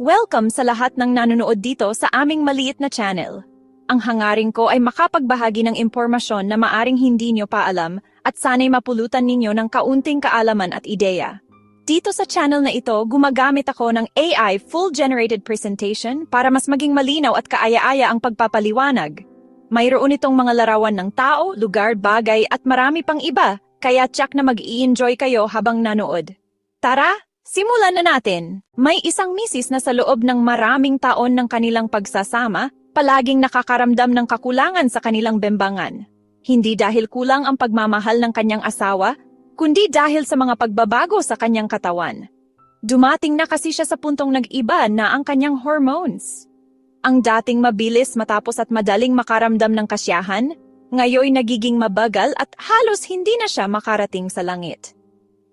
Welcome sa lahat ng nanonood dito sa aming maliit na channel. Ang hangarin ko ay makapagbahagi ng impormasyon na maaring hindi nyo pa alam at sana'y mapulutan ninyo ng kaunting kaalaman at ideya. Dito sa channel na ito, gumagamit ako ng AI Full Generated Presentation para mas maging malinaw at kaaya-aya ang pagpapaliwanag. Mayroon itong mga larawan ng tao, lugar, bagay at marami pang iba, kaya tsak na mag-i-enjoy kayo habang nanood. Tara, simulan na natin! May isang misis na sa loob ng maraming taon ng kanilang pagsasama, palaging nakakaramdam ng kakulangan sa kanilang bembangan. Hindi dahil kulang ang pagmamahal ng kanyang asawa, kundi dahil sa mga pagbabago sa kanyang katawan. Dumating na kasi siya sa puntong nag-iba na ang kanyang hormones. Ang dating mabilis matapos at madaling makaramdam ng kasyahan, ngayon nagiging mabagal at halos hindi na siya makarating sa langit.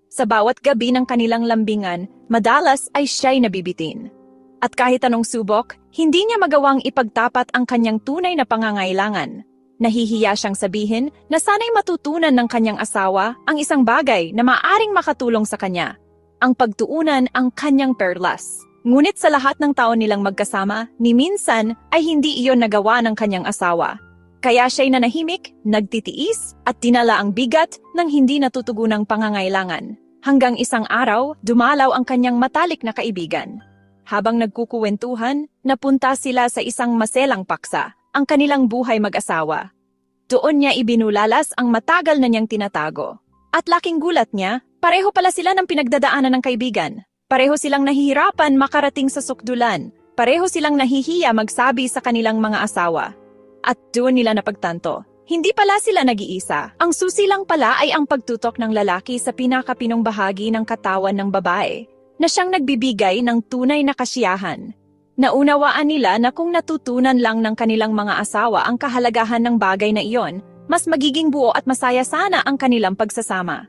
Sa bawat gabi ng kanilang lambingan, madalas ay siya'y nabibitin. At kahit anong subok, hindi niya magawang ipagtapat ang kanyang tunay na pangangailangan. Nahihiya siyang sabihin na sana'y matutunan ng kanyang asawa ang isang bagay na maaring makatulong sa kanya, ang pagtuunan ang kanyang perlas. Ngunit sa lahat ng taon nilang magkasama, ni minsan ay hindi iyon nagawa ng kanyang asawa. Kaya siya'y nanahimik, nagtitiis, at dinala ang bigat ng hindi natutugunang pangangailangan. Hanggang isang araw, dumalaw ang kanyang matalik na kaibigan. Habang nagkukuwentuhan, napunta sila sa isang maselang paksa, ang kanilang buhay mag-asawa. Doon niya ibinulalas ang matagal na niyang tinatago. At laking gulat niya, pareho pala sila ng pinagdadaanan ng kaibigan. Pareho silang nahihirapan makarating sa sukdulan. Pareho silang nahihiya magsabi sa kanilang mga asawa. At doon nila napagtanto, hindi pala sila nag-iisa. Ang susi lang pala ay ang pagtutok ng lalaki sa pinakapinong bahagi ng katawan ng babae, na siyang nagbibigay ng tunay na kasiyahan. Naunawaan nila na kung natutunan lang ng kanilang mga asawa ang kahalagahan ng bagay na iyon, mas magiging buo at masaya sana ang kanilang pagsasama.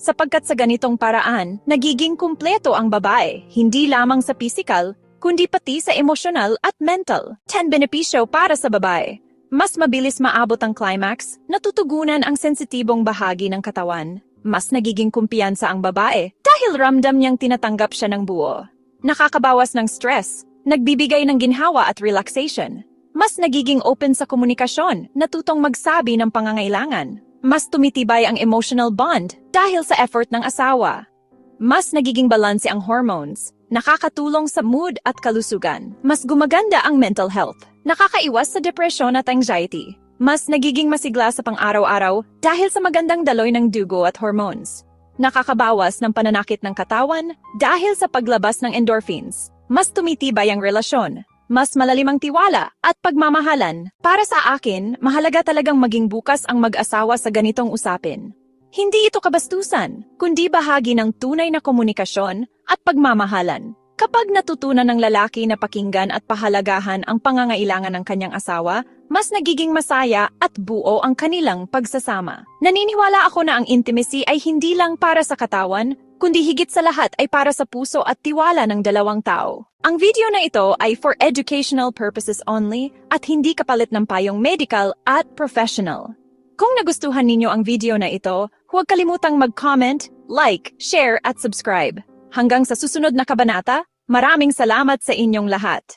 Sapagkat sa ganitong paraan, nagiging kumpleto ang babae, hindi lamang sa physical, kundi pati sa emosyonal at mental. 10 benepisyo para sa babae. Mas mabilis maabot ang climax, natutugunan ang sensitibong bahagi ng katawan. Mas nagiging kumpiyansa ang babae dahil ramdam niyang tinatanggap siya ng buo. Nakakabawas ng stress, nagbibigay ng ginhawa at relaxation. Mas nagiging open sa komunikasyon, natutong magsabi ng pangangailangan. Mas tumitibay ang emotional bond dahil sa effort ng asawa. Mas nagiging balanse ang hormones, nakakatulong sa mood at kalusugan. Mas gumaganda ang mental health, nakakaiwas sa depression at anxiety. Mas nagiging masigla sa pang-araw-araw dahil sa magandang daloy ng dugo at hormones. Nakakabawas ng pananakit ng katawan dahil sa paglabas ng endorphins. Mas tumitibay ang relasyon, mas malalim ang tiwala at pagmamahalan. Para sa akin, mahalaga talagang maging bukas ang mag-asawa sa ganitong usapin. Hindi ito kabastusan, kundi bahagi ng tunay na komunikasyon at pagmamahalan. Kapag natutunan ng lalaki na pakinggan at pahalagahan ang pangangailangan ng kanyang asawa, mas nagiging masaya at buo ang kanilang pagsasama. Naniniwala ako na ang intimacy ay hindi lang para sa katawan, kundi higit sa lahat ay para sa puso at tiwala ng dalawang tao. Ang video na ito ay for educational purposes only at hindi kapalit ng payong medical at professional. Kung nagustuhan ninyo ang video na ito, huwag kalimutang mag-comment, like, share at subscribe. Hanggang sa susunod na kabanata, maraming salamat sa inyong lahat.